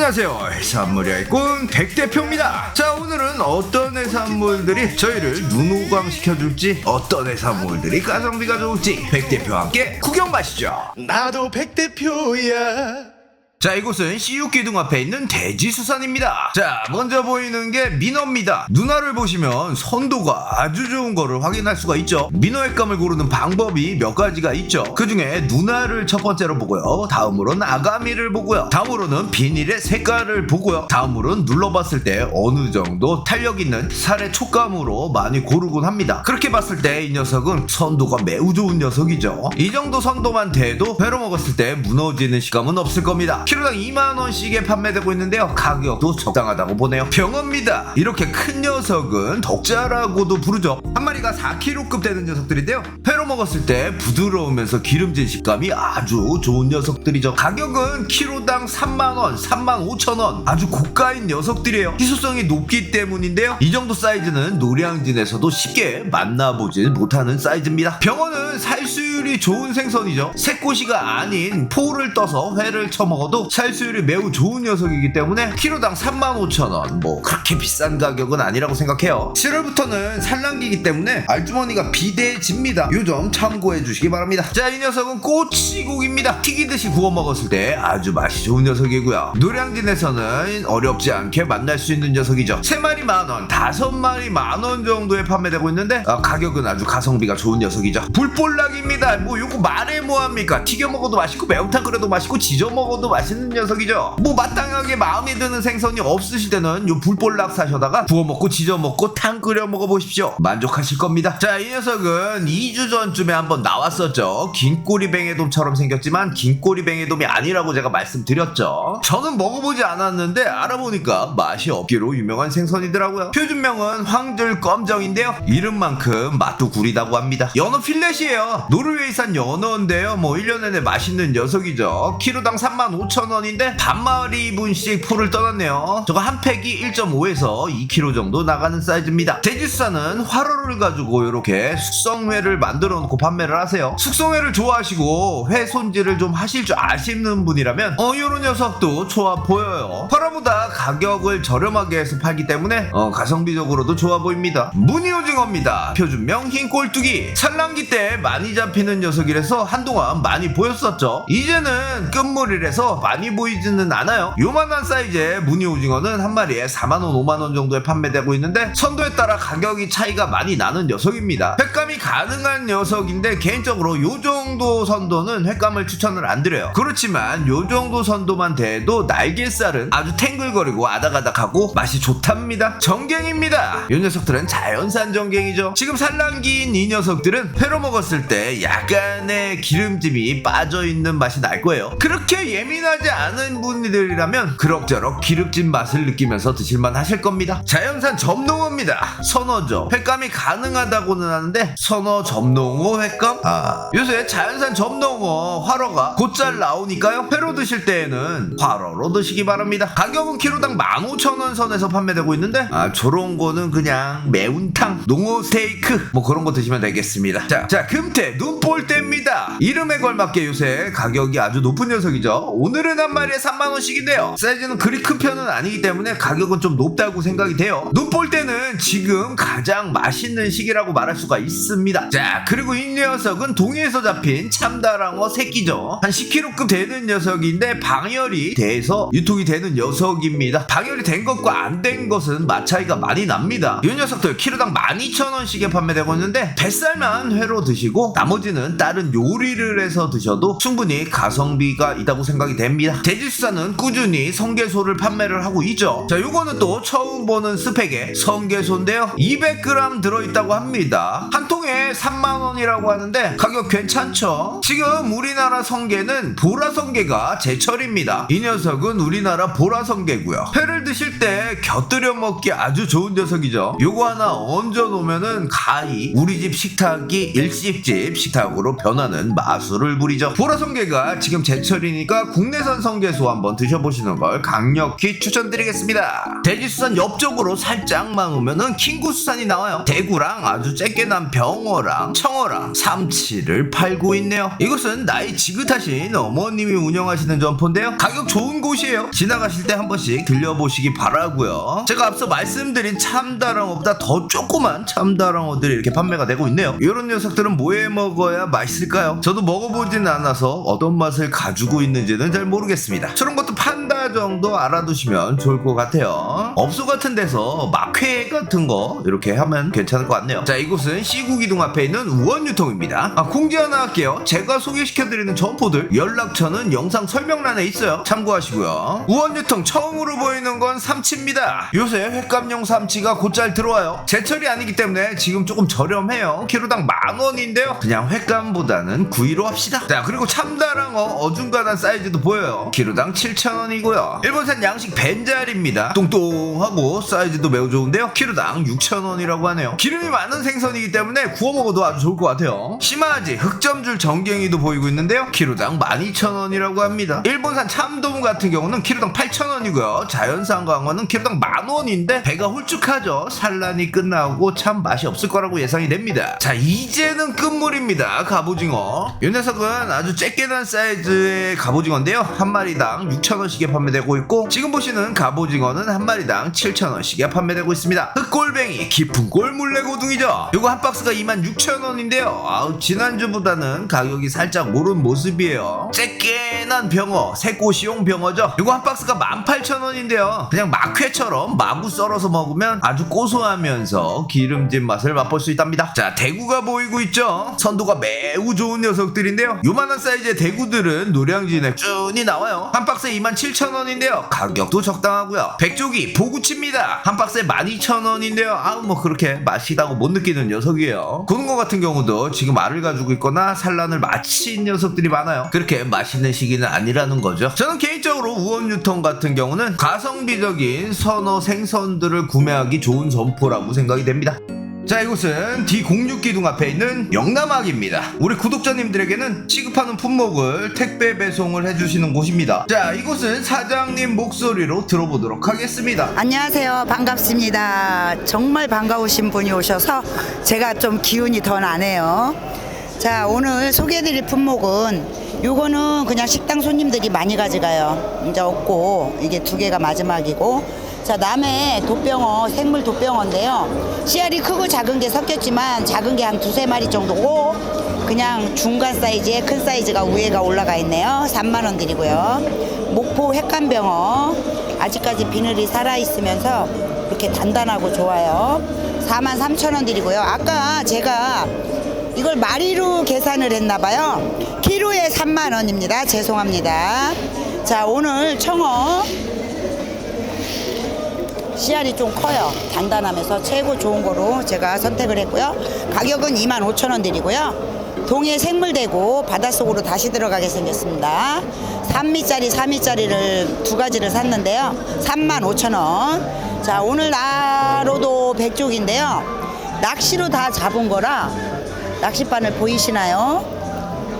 안녕하세요. 해산물의 알꾼 백대표입니다. 자 오늘은 어떤 해산물들이 저희를 눈호강 시켜줄지 어떤 해산물들이 가성비가 좋을지 백대표와 함께 구경 가시죠. 나도 백대표야. 자 이곳은 CU기둥 앞에 있는 대지수산입니다. 자 먼저 보이는 게 민어입니다. 누나를 보시면 선도가 아주 좋은 거를 확인할 수가 있죠. 민어액감을 고르는 방법이 몇 가지가 있죠. 그 중에 누나를 첫 번째로 보고요. 다음으로는 아가미를 보고요. 다음으로는 비닐의 색깔을 보고요. 다음으로는 눌러봤을 때 어느 정도 탄력 있는 살의 촉감으로 많이 고르곤 합니다. 그렇게 봤을 때 이 녀석은 선도가 매우 좋은 녀석이죠. 이 정도 선도만 돼도 회로 먹었을 때 무너지는 식감은 없을 겁니다 키로당 2만원씩에 판매되고 있는데요. 가격도 적당하다고 보네요. 병어입니다. 이렇게 큰 녀석은 덕자라고도 부르죠. 한 마리가 4kg급 되는 녀석들인데요. 회로 먹었을 때 부드러우면서 기름진 식감이 아주 좋은 녀석들이죠. 가격은 키로당 3만원 3만 5천원. 아주 고가인 녀석들이에요. 희소성이 높기 때문인데요. 이 정도 사이즈는 노량진에서도 쉽게 만나보지 못하는 사이즈입니다. 병어는 살수율이 좋은 생선이죠. 새꼬시가 아닌 포를 떠서 회를 쳐먹어도 살 수율이 매우 좋은 녀석이기 때문에 키로당 35,000원. 뭐 그렇게 비싼 가격은 아니라고 생각해요. 7월부터는 산란기이기 때문에 알주머니가 비대해집니다. 요점 참고해 주시기 바랍니다. 자 이 녀석은 꼬치고기입니다. 튀기듯이 구워 먹었을 때 아주 맛이 좋은 녀석이고요. 노량진에서는 어렵지 않게 만날 수 있는 녀석이죠. 3마리 만원 5마리 만원 정도에 판매되고 있는데 어, 가격은 아주 가성비가 좋은 녀석이죠. 불볼락입니다. 뭐 요거 말해 뭐합니까? 튀겨 먹어도 맛있고 매운탕 끓여도 맛있고 지져 먹어도 맛있 는 녀석이죠. 뭐 마땅하게 마음에 드는 생선이 없으실 때는 요 불볼락 사셔다가 구워 먹고 지져 먹고 탕 끓여 먹어 보십시오. 만족하실 겁니다. 자 이 녀석은 2주 전쯤에 한번 나왔었죠. 긴 꼬리 뱅에돔처럼 생겼지만 긴 꼬리 뱅에돔이 아니라고 제가 말씀드렸죠. 저는 먹어보지 않았는데 알아보니까 맛이 없기로 유명한 생선이더라고요. 표준명은 황줄 껌정인데요. 이름만큼 맛도 구리다고 합니다. 연어 필렛이에요. 노르웨이산 연어인데요. 뭐 1년 내내 맛있는 녀석이죠. 키로당 35,000원인데 반마리 분씩 풀을 떠났네요. 저거 한 팩이 1.5에서 2kg 정도 나가는 사이즈입니다. 돼지수산은 화로를 가지고 이렇게 숙성회를 만들어 놓고 판매를 하세요. 숙성회를 좋아하시고 회 손질을 좀 하실 줄 아시는 분이라면 어 요런 녀석도 좋아 보여요. 화로보다 가격을 저렴하게 해서 팔기 때문에 어 가성비적으로도 좋아 보입니다. 무늬오징어입니다. 표준명 흰 꼴뚜기. 산란기 때 많이 잡히는 녀석이라서 한동안 많이 보였었죠. 이제는 끝물이라서 많이 보이지는 않아요. 요만한 사이즈의 무늬 오징어는 한 마리에 4만원 5만원 정도에 판매되고 있는데 선도에 따라 가격이 차이가 많이 나는 녀석입니다. 횟감이 가능한 녀석인데 개인적으로 요 정도 선도는 횟감을 추천을 안 드려요. 그렇지만 요 정도 선도만 돼도 날개살은 아주 탱글거리고 아닥아닥하고 맛이 좋답니다. 정갱입니다. 이 녀석들은 자연산 정갱이죠. 지금 산란기인 이 녀석들은 회로 먹었을 때 약간의 기름짐이 빠져있는 맛이 날 거예요. 그렇게 예민 하지 않은 분들이라면 그럭저럭 기름진 맛을 느끼면서 드실만 하실 겁니다. 자연산 점농어입니다. 선어죠. 횟감이 가능하다고는 하는데 선어 점농어 횟감? 아 요새 자연산 점농어 화로가 곧잘 나오니까요. 회로 드실 때에는 화로로 드시기 바랍니다. 가격은 키로당 15,000원 선에서 판매되고 있는데 아 저런 거는 그냥 매운탕 농어 스테이크 뭐 그런 거 드시면 되겠습니다. 자, 자 금태 눈볼대입니다. 이름에 걸맞게 요새 가격이 아주 높은 녀석이죠. 오늘 은 한 마리에 3만원씩인데요. 사이즈는 그리 큰 편은 아니기 때문에 가격은 좀 높다고 생각이 돼요. 눈볼대는 지금 가장 맛있는 시기라고 말할 수가 있습니다. 자 그리고 이 녀석은 동해에서 잡힌 참다랑어 새끼죠. 한 10kg급 되는 녀석인데 방열이 돼서 유통이 되는 녀석입니다. 방열이 된 것과 안 된 것은 맛 차이가 많이 납니다. 이 녀석들 키로당 12,000원씩에 판매되고 있는데 뱃살만 회로 드시고 나머지는 다른 요리를 해서 드셔도 충분히 가성비가 있다고 생각이 됩니다 돼지수산은 꾸준히 성게소를 판매를 하고 있죠. 자 요거는 또 처음 보는 스펙의 성게소인데요. 200g 들어있다고 합니다. 한 통에 3만원이라고 하는데 가격 괜찮죠? 지금 우리나라 성게는 보라성게가 제철입니다. 이 녀석은 우리나라 보라성게고요. 회를 드실 때 곁들여 먹기 아주 좋은 녀석이죠. 요거 하나 얹어 놓으면은 가히 우리 집 식탁이 일식집 식탁으로 변하는 마술을 부리죠. 보라성게가 지금 제철이니까 국내 국내산 성게소 한번 드셔보시는 걸 강력히 추천드리겠습니다. 대지수산 옆쪽으로 살짝만 오면은 킹구수산이 나와요. 대구랑 아주 잭게 난 병어랑 청어랑 삼치를 팔고 있네요. 이곳은 나이 지긋하신 어머님이 운영하시는 점포인데요. 가격 좋은 곳이에요. 지나가실 때 한 번씩 들려보시기 바라고요. 제가 앞서 말씀드린 참다랑어보다 더 조그만 참다랑어들이 이렇게 판매가 되고 있네요. 이런 녀석들은 뭐해 먹어야 맛있을까요? 저도 먹어보진 않아서 어떤 맛을 가지고 있는지는 잘 모르겠습니다. 저런 것도 판 다 정도 알아두시면 좋을 것 같아요. 업소 같은 데서 막회 같은 거 이렇게 하면 괜찮을 것 같네요. 자, 이곳은 시구기둥 앞에 있는 우원유통입니다. 아, 공지 하나 할게요. 제가 소개시켜드리는 점포들 연락처는 영상 설명란에 있어요. 참고하시고요. 우원유통 처음으로 보이는 건 삼치입니다. 요새 횟감용 삼치가 곧잘 들어와요. 제철이 아니기 때문에 지금 조금 저렴해요. 키로당 만 원인데요. 그냥 횟감보다는 구이로 합시다. 자, 그리고 참다랑어 어중간한 사이즈도 보여요. 키로당 7,000원이고 요. 일본산 양식 벤잘입니다. 똥똥하고 사이즈도 매우 좋은데요. 키로당 6,000원이라고 하네요. 기름이 많은 생선이기 때문에 구워 먹어도 아주 좋을 것 같아요. 심하지 흑점줄 정갱이도 보이고 있는데요. 키로당 12,000원이라고 합니다. 일본산 참돔 같은 경우는 키로당 8,000원이고요. 자연산 광어는 키로당 만원인데 배가 홀쭉하죠. 산란이 끝나고 참 맛이 없을 거라고 예상이 됩니다. 자 이제는 끝물입니다. 갑오징어. 이 녀석은 아주 쬐깨난 사이즈의 갑오징어인데요. 한 마리당 6,000원씩에 판 매되고 있고 지금 보시는 갑오징어는 한 마리당 7,000원씩에 판매되고 있습니다. 흑골뱅이 깊은 골 물레고둥이죠. 이거 한 박스가 26,000원인데요. 아우 지난주보다는 가격이 살짝 오른 모습이에요. 쬐깨난 병어, 새꼬시용 병어죠. 이거 한 박스가 18,000원인데요. 그냥 막회처럼 마구 썰어서 먹으면 아주 고소하면서 기름진 맛을 맛볼 수 있답니다. 자, 대구가 보이고 있죠? 선도가 매우 좋은 녀석들인데요. 요만한 사이즈의 대구들은 노량진에 쭈니 나와요. 한 박스에 27,000원 인데요. 가격도 적당하고요. 백조기 보구치입니다. 한 박스에 12,000원인데요. 아우 뭐 그렇게 맛있다고 못 느끼는 녀석이에요. 고등어 같은 경우도 지금 알을 가지고 있거나 산란을 마친 녀석들이 많아요. 그렇게 맛있는 시기는 아니라는 거죠. 저는 개인적으로 우원유통 같은 경우는 가성비적인 선어 생선들을 구매하기 좋은 점포라고 생각이 됩니다. 자 이곳은 D06기둥 앞에 있는 영남학입니다 우리 구독자님들에게는 취급하는 품목을 택배 배송을 해주시는 곳입니다 자 이곳은 사장님 목소리로 들어보도록 하겠습니다 안녕하세요. 반갑습니다. 정말 반가우신 분이 오셔서 제가 좀 기운이 더 나네요. 자, 오늘 소개해드릴 품목은 요거는 그냥 식당 손님들이 많이 가져가요. 이제 없고 이게 두 개가 마지막이고 자, 남해 도병어, 생물 도병어인데요. 씨알이 크고 작은 게 섞였지만 작은 게 한 두세 마리 정도고 그냥 중간 사이즈에 큰 사이즈가 위에가 올라가 있네요. 3만 원 드리고요. 목포 횟감병어 아직까지 비늘이 살아 있으면서 이렇게 단단하고 좋아요. 4만 3천 원 드리고요. 아까 제가 이걸 마리로 계산을 했나 봐요. 키로에 3만 원입니다. 죄송합니다. 자, 오늘 청어 씨알이 좀 커요. 단단하면서 최고 좋은 거로 제가 선택을 했고요. 가격은 2만 5천 원 드리고요. 동해 생물대고 바닷속으로 다시 들어가게 생겼습니다. 3미짜리, 4미짜리를 두 가지를 샀는데요. 3만 5천 원. 자, 오늘 나로도 백쪽인데요. 낚시로 다 잡은 거라 낚싯바늘 보이시나요?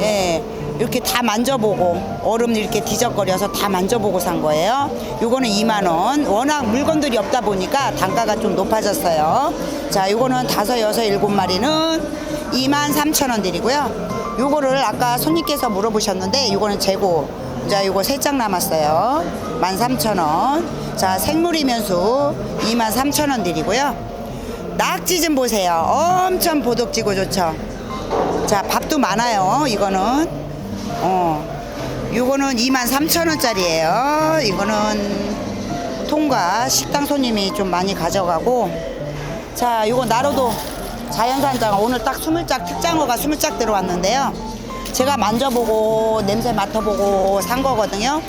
예, 이렇게 다 만져보고 얼음 이렇게 뒤적거려서 다 만져보고 산 거예요. 요거는 2만 원. 워낙 물건들이 없다 보니까 단가가 좀 높아졌어요. 자, 요거는 다섯, 여섯, 일곱 마리는 2만 3천 원 드리고요. 요거를 아까 손님께서 물어보셨는데 요거는 재고. 자, 요거 세 장 남았어요. 13,000원. 자, 생물이면수 23,000원 드리고요. 낙지 좀 보세요. 엄청 보독지고 좋죠. 자, 밥도 많아요. 이거는. 어. 이거는 23,000원짜리예요. 이거는 통과 식당 손님이 좀 많이 가져가고 자, 이거 나로도 자연산장 오늘 딱 20짝 특장어가 20짝 들어왔는데요. 제가 만져보고 냄새 맡아보고 산 거거든요.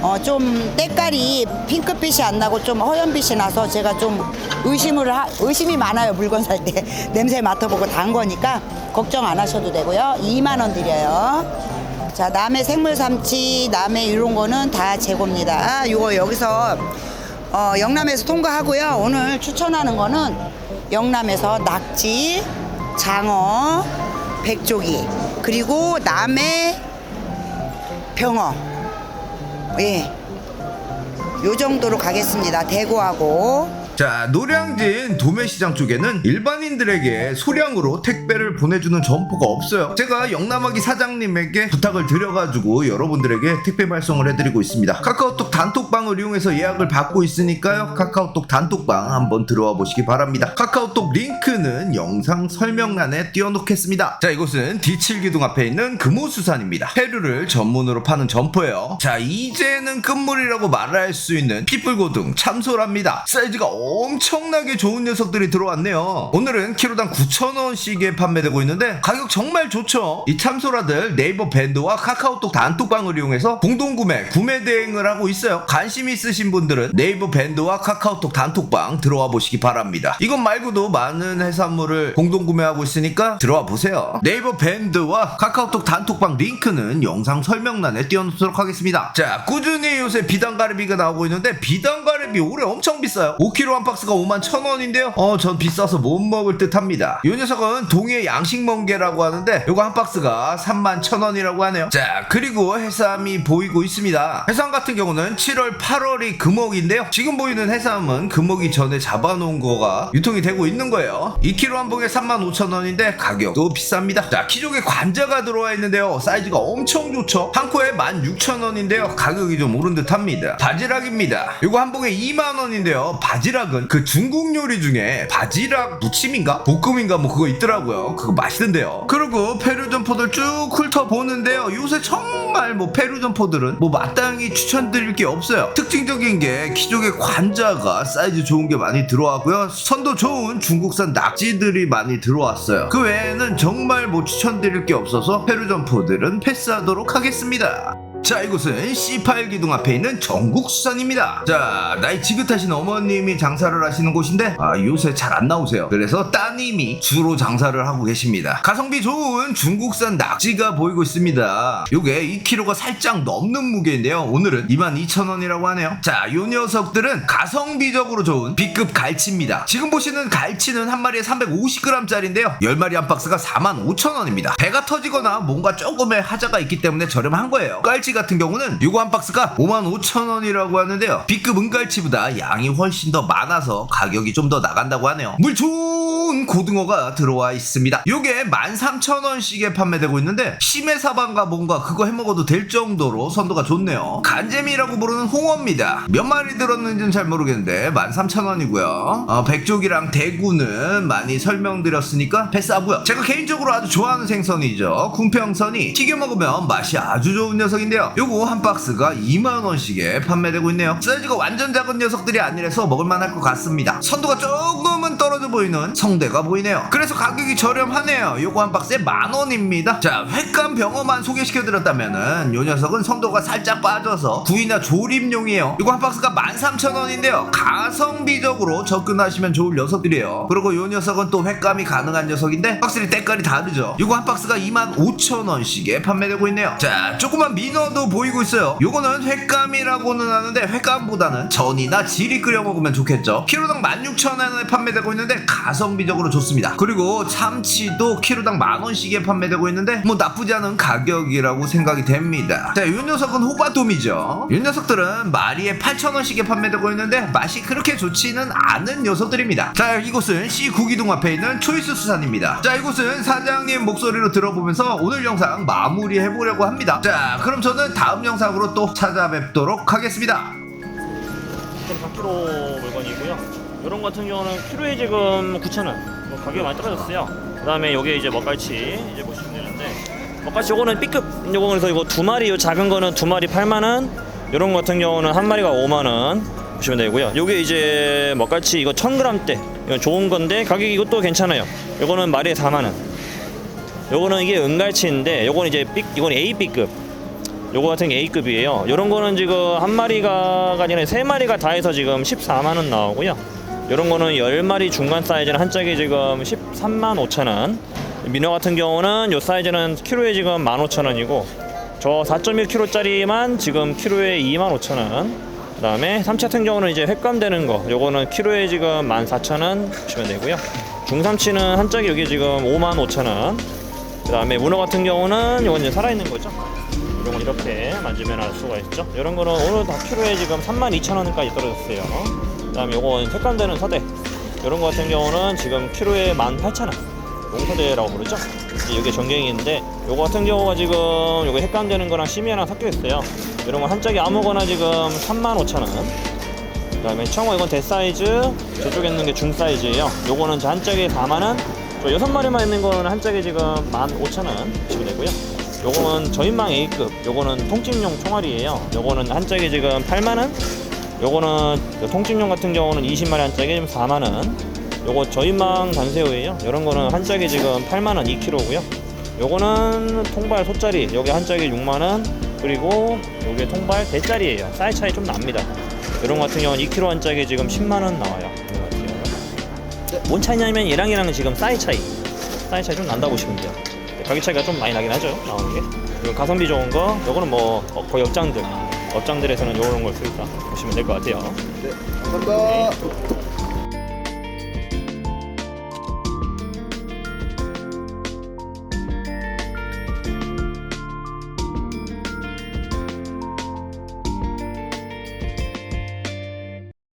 어, 좀 때깔이 핑크빛이 안 나고 좀 허연빛이 나서 제가 좀 의심을 하, 의심이 많아요 물건 살 때. 냄새 맡아보고 단 거니까 걱정 안 하셔도 되고요. 2만 원 드려요. 자 남해 생물 삼치 남해 이런 거는 다 재고입니다. 이거 여기서 어, 영남에서 통과하고요. 오늘 추천하는 거는 영남에서 낙지 장어 백조기 그리고 남해 병어 예. 요 정도로 가겠습니다. 대구하고 자 노량진 도매시장 쪽에는 일반인들에게 소량으로 택배를 보내주는 점포가 없어요. 제가 영남하기 사장님에게 부탁을 드려가지고 여러분들에게 택배 발송을 해드리고 있습니다. 카카오톡 단톡방을 이용해서 예약을 받고 있으니까요. 카카오톡 단톡방 한번 들어와 보시기 바랍니다. 카카오톡 링크는 영상 설명란에 띄워놓겠습니다. 자 이곳은 D7기둥 앞에 있는 금호수산입니다. 페루를 전문으로 파는 점포예요. 자 이제는 끝물이라고 말할 수 있는 pit불고등 참소랍니다. 사이즈가 엄청나게 좋은 녀석들이 들어왔네요. 오늘은 키로당 9,000원씩에 판매되고 있는데 가격 정말 좋죠. 이 참소라들 네이버 밴드와 카카오톡 단톡방을 이용해서 공동구매 구매 대행을 하고 있어요. 관심 있으신 분들은 네이버 밴드와 카카오톡 단톡방 들어와 보시기 바랍니다. 이것 말고도 많은 해산물을 공동구매하고 있으니까 들어와 보세요. 네이버 밴드와 카카오톡 단톡방 링크는 영상 설명란에 띄워놓도록 하겠습니다. 자 꾸준히 요새 비단가르비가 나오고 있는데 비단가르비 올해 엄청 비싸요. 5kg 한 박스가 5만 1,000원인데요. 어 전 비싸서 못 먹을 듯 합니다. 이 녀석은 동해 양식멍게라고 하는데 요거 한 박스가 3만 1,000원이라고 하네요. 자 그리고 해삼이 보이고 있습니다. 해삼 같은 경우는 7월 8월이 금어기인데요. 지금 보이는 해삼은 금어기 전에 잡아놓은 거가 유통이 되고 있는 거예요. 2kg 한 봉에 3만 5천원인데 가격도 비쌉니다. 자 키조개 관자가 들어와 있는데요. 사이즈가 엄청 좋죠. 한 코에 16,000원인데요. 가격이 좀 오른 듯 합니다. 바지락입니다. 요거 한 봉에 2만원인데요. 바지락 은 그 중국 요리 중에 바지락 무침인가? 볶음인가? 뭐 그거 있더라고요. 그거 맛있던데요. 그리고 페루 점포들 쭉 훑어보는데요. 요새 정말 뭐 페루 점포들은 뭐 마땅히 추천드릴 게 없어요. 특징적인 게 키조개 관자가 사이즈 좋은 게 많이 들어왔고요. 선도 좋은 중국산 낙지들이 많이 들어왔어요. 그 외에는 정말 뭐 추천드릴 게 없어서 페루 점포들은 패스하도록 하겠습니다 자 이곳은 C8 기둥 앞에 있는 전국수산입니다. 자 나이 지긋하신 어머님이 장사를 하시는 곳인데 아 요새 잘 안 나오세요. 그래서 따님이 주로 장사를 하고 계십니다. 가성비 좋은 중국산 낙지가 보이고 있습니다. 요게 2kg가 살짝 넘는 무게인데요. 오늘은 22,000원이라고 하네요. 자요 녀석들은 가성비적으로 좋은 B급 갈치입니다. 지금 보시는 갈치는 한 마리에 350g짜리인데요. 10마리 한 박스가 45,000원입니다. 배가 터지거나 뭔가 조금의 하자가 있기 때문에 저렴한 거예요. 깔치 같은 경우는 요거 한 박스가 55,000원이라고 하는데요. B급 은갈치보다 양이 훨씬 더 많아서 가격이 좀 더 나간다고 하네요. 물 좋은 고등어가 들어와 있습니다. 요게 13,000원씩에 판매되고 있는데 심해 사방가 뭔가 그거 해먹어도 될 정도로 선도가 좋네요. 간재미라고 부르는 홍어입니다. 몇 마리 들었는지는 잘 모르겠는데 13,000원이고요. 어, 백족이랑 대구는 많이 설명드렸으니까 패스하고요. 제가 개인적으로 아주 좋아하는 생선이죠. 궁평선이 튀겨 먹으면 맛이 아주 좋은 녀석인데요 요거 한 박스가 2만원씩에 판매되고 있네요. 사이즈가 완전 작은 녀석들이 아니라서 먹을만할 것 같습니다. 선도가 조금은 떨 어져 보이는 성대가 보이네요. 그래서 가격이 저렴하네요. 요거 한 박스에 만 원입니다. 자 횟감 병어만 소개시켜드렸다면은 요 녀석은 선도가 살짝 빠져서 구이나 조림용이에요. 요거 한 박스가 13,000원인데요. 가성비적으로 접근하시면 좋을 녀석들이에요. 그리고 요 녀석은 또 횟감이 가능한 녀석인데 확실히 때깔이 다르죠. 요거 한 박스가 25,000원씩에 판매되고 있네요. 자 조그만 민어도 보이고 있어요. 요거는 횟감이라고는 하는데 횟감보다는 전이나 지리 끓여 먹으면 좋겠죠. 키로당 16,000원에 판매되고 있는데 가성비적으로 좋습니다. 그리고 참치도 키로당 만원씩에 판매되고 있는데 뭐 나쁘지 않은 가격이라고 생각이 됩니다. 자 요 녀석은 호바돔이죠. 이 녀석들은 마리에 8,000원씩에 판매되고 있는데 맛이 그렇게 좋지는 않은 녀석들입니다. 자 이곳은 C9기둥 앞에 있는 초이스 수산입니다. 자 이곳은 사장님 목소리로 들어보면서 오늘 영상 마무리해 보려고 합니다. 자 그럼 저는 다음 영상으로 또 찾아뵙도록 하겠습니다. 4kg 물건이고요. 이런 같은 경우는 키로에 지금 9,000원. 뭐 가격이 많이 떨어졌어요. 그 다음에 요게 이제 먹갈치 이제 보시면 되는데 먹갈치 요거는 B급 요거 그래서 이거 두 마리 요 작은 거는 두 마리 8만 원. 요런 거 같은 경우는 한 마리가 5만 원. 보시면 되고요. 요게 이제 먹갈치 이거 1000g대. 이건 좋은 건데 가격이 이것도 괜찮아요. 요거는 마리에 4만 원. 요거는 이게 은갈치인데 요거는 이제 B 이건 A B급. 요거 같은 게 A급이에요. 요런 거는 지금 한 마리가 아니라 세 마리가 다 해서 지금 14만 원 나오고요. 요런 거는 10마리 중간 사이즈는 한 짝에 지금 13만 5천 원. 민어 같은 경우는 요 사이즈는 키로에 지금 15,000원이고 저 4.1kg짜리만 지금 키로에 2만 5천 원. 그 다음에 삼치 같은 경우는 이제 횟감되는 거. 요거는 키로에 지금 14,000원 보시면 되고요. 중삼치는 한 짝에 여기 지금 5만 5천 원. 그 다음에 문어 같은 경우는 요건 이제 살아있는 거죠. 이건 이렇게 만지면 알 수가 있죠. 이런 거는 오늘 다 키로에 지금 32,000원까지 떨어졌어요. 그다음에 요건 색감되는 서대. 이런 거 같은 경우는 지금 키로에 18,000원. 용서대라고 부르죠. 이게 전갱이인데 요거 같은 경우가 지금 요거 헷갈되는 거랑 심이랑 섞여 있어요. 이런 거한 짝이 아무거나 지금 35,000원. 그 다음에 청어 이건 대사이즈, 저쪽에 있는 게 중사이즈예요. 요거는 한 짝에 4만 원. 저 여섯 마리만 있는 거는 한 짝에 지금 15,000원 주시면 되고요. 요거는 저인망 A급, 요거는 통찜용 총알이에요. 요거는 한 짝에 지금 8만 원. 요거는 통찜용 같은 경우는 20마리 한 짝에 지금 4만 원. 요거 저인망 단새우예요. 이런 거는 한 짝에 지금 8만 원 2kg고요. 요거는 통발 소짜리, 여기 한 짝에 6만 원. 그리고 요게 통발 대짜리예요. 사이즈 차이 좀 납니다. 이런 거 같은 경우는 2kg 한 짝에 지금 10만 원 나와요. 경우는. 뭔 차이냐면 얘랑 얘랑은 지금 사이즈 차이, 사이즈 차이 좀 난다고 보시면 돼요. 가격 차이가 좀 많이 나긴 하죠. 나오는 게. 그리고 가성비 좋은 거, 요거는 뭐 어, 거의 업장들, 업장들에서는 요런 걸 쓰겠다 보시면 될 것 같아요. 감사합니다